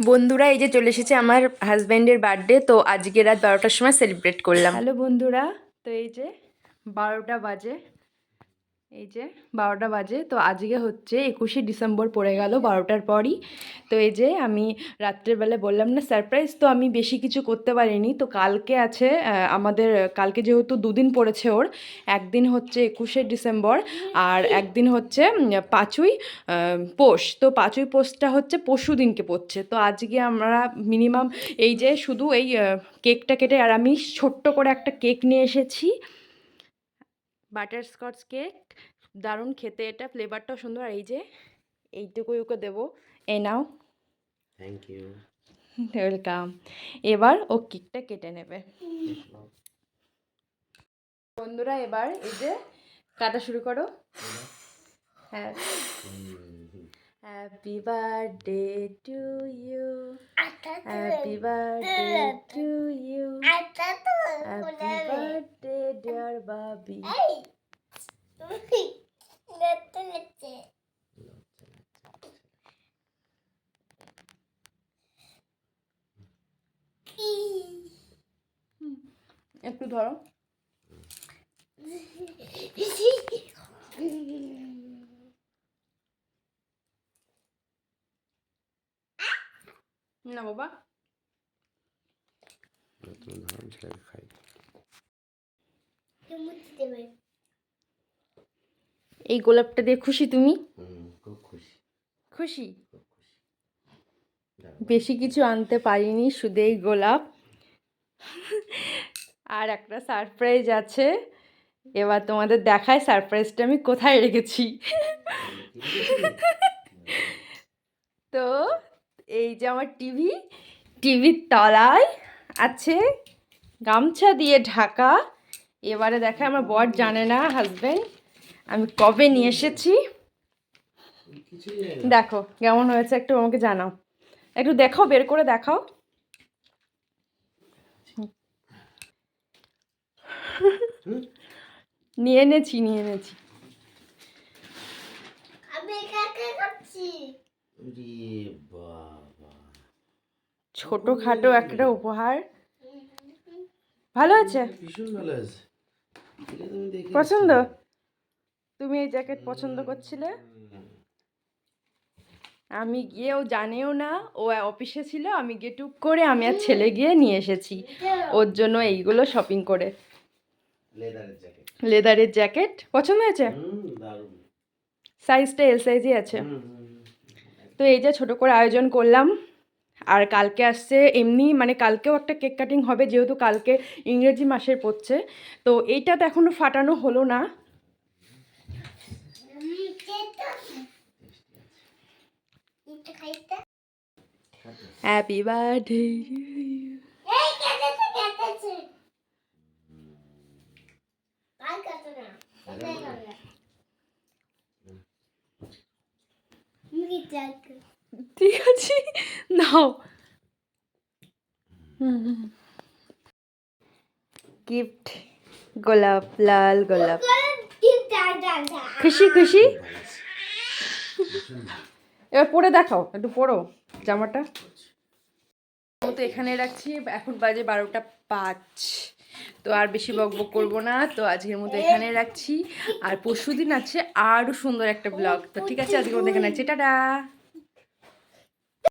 বন্ধুরা, এই যে চলে এসেছে আমার হাজব্যান্ডের বার্থডে তো আজকে রাত বারোটার সময় সেলিব্রেট করলাম। হ্যালো বন্ধুরা, তো এই যে বারোটা বাজে। এই যে বারোটা বাজে, তো আজকে হচ্ছে একুশে ডিসেম্বর পড়ে গেল, বারোটার পরই। তো এই যে আমি রাত্রেবেলা বললাম, না সারপ্রাইজ তো আমি বেশি কিছু করতে পারিনি। তো কালকে আছে আমাদের, কালকে যেহেতু দুদিন পড়েছে ওর, একদিন হচ্ছে একুশে ডিসেম্বর আর একদিন হচ্ছে পাঁচই পোষ। তো পাঁচই পোষটা হচ্ছে পরশু দিনকে পড়ছে। তো আজকে আমরা মিনিমাম এই যে শুধু এই কেকটা কেটে, আর আমি ছোট্ট করে একটা কেক নিয়ে এসেছি। Butterscotch cake. দারুণ খেতে এটা ফ্লেভারটাও সুন্দর। আর এই যে এইটুকুই ওকে দেবো। এ নাও। থ্যাংক ইউ ওয়েলকাম এবার ও কেকটা কেটে নেবে। বন্ধুরা এবার এই যে কাটা শুরু করো। হ্যাঁ। Happy birthday to you happy birthday to you happy birthday dear Babi একটু ধরো। না বাবা। ধরুন ছেলেকে খাই। এই গোলাপটা দিয়ে খুশি তুমি? খুব খুশি। খুশি? বেশি কিছু আনতে পারিনি শুধু এই গোলাপ। আর একটা সারপ্রাইজ আছে। এবার তোমাদের দেখায় সারপ্রাইজটা আমি কোথায় রেখেছি। তো এই যে আমার টিভি টিভির তলায় আছে গামছা দিয়ে ঢাকা। এবারে দেখা আমার বর জানে না হাজব্যান্ড আমি কবে নিয়ে এসেছি। দেখো কেমন হয়েছে একটু আমাকে জানাও। একটু দেখাও বের করে দেখাও। নিয়ে এনেছি নিয়ে এনেছি। বাবা। ছোটোখাটো একটা উপহার। ভালো আছে? ভীষণ ভালো আছে। এটা তুমি দেখে পছন্দ? তুমি এই জ্যাকেট পছন্দ করছিলে? আমি গিয়ে ও জানেও না ও অফিসে ছিল আমি গিয়ে টুক করে আমি আর ছেলে গিয়ে নিয়ে এসেছি। ওর জন্য এইগুলো শপিং করে। লেদারের জ্যাকেট। লেদারের জ্যাকেট। পছন্দ হয়েছে? সাইজটা এল সাইজই আছে। তো এই যে ছোট করে আয়োজন করলাম। আর কালকে আসছে এমনি মানে কালকেও একটা কেক কাটিং হবে যেহেতু কালকে ইংরেজি মাসের পড়ছে। তো এইটা তো এখনও ফাটানো হলো না। হ্যাপি বার্থডে ঠিক আছে নাও গিফট গোলাপ লাল গোলাপ খুশি খুশি এবার পরে দেখাও একটু পরো জামাটা। তো এখানে রাখছি এখন বাজে বারোটা পাঁচ। তো আর বেশি বক বক করব না তো আজকের মতো এখানে রাখছি। আর পরশু দিন আছে আরও সুন্দর একটা ব্লগ। তো ঠিক আছে আজকের মতো এখানে আছে টাটা!